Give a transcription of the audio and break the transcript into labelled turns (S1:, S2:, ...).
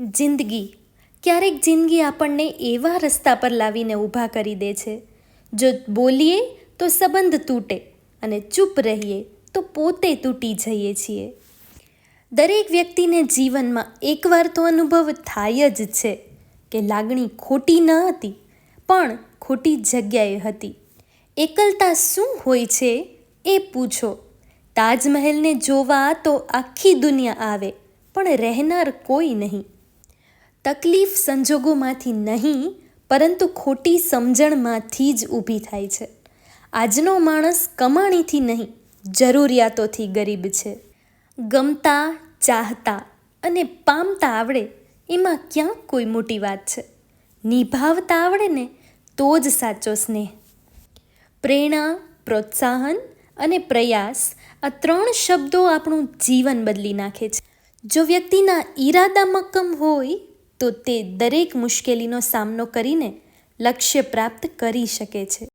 S1: જિંદગી. ક્યારેક જિંદગી આપણને એવા રસ્તા પર લાવીને ઊભા કરી દે છે. જો બોલીએ તો સંબંધ તૂટે અને ચૂપ રહીએ તો પોતે તૂટી જઈએ છીએ. દરેક વ્યક્તિને જીવનમાં એકવાર તો અનુભવ થાય જ છે કે લાગણી ખોટી ન હતી, પણ ખોટી જગ્યાએ હતી. એકલતા શું હોય છે એ પૂછો. તાજમહેલને જોવા તો આખી દુનિયા આવે, પણ રહેનાર કોઈ નહીં. તકલીફ સંજોગોમાંથી નહીં, પરંતુ ખોટી સમજણમાંથી જ ઊભી થાય છે. આજનો માણસ કમાણીથી નહીં, જરૂરિયાતોથી ગરીબ છે. ગમતા, ચાહતા અને પામતા આવડે, એમાં ક્યાં કોઈ મોટી વાત છે? નિભાવતા આવડે ને તો જ સાચો સ્નેહ. પ્રેરણા, પ્રોત્સાહન અને પ્રયાસ આ ત્રણ શબ્દો આપણું જીવન બદલી નાખે છે. જો વ્યક્તિના ઈરાદા મક્કમ હોય તો તે દરેક મુશ્કેલીનો સામનો કરીને લક્ષ્ય પ્રાપ્ત કરી શકે છે.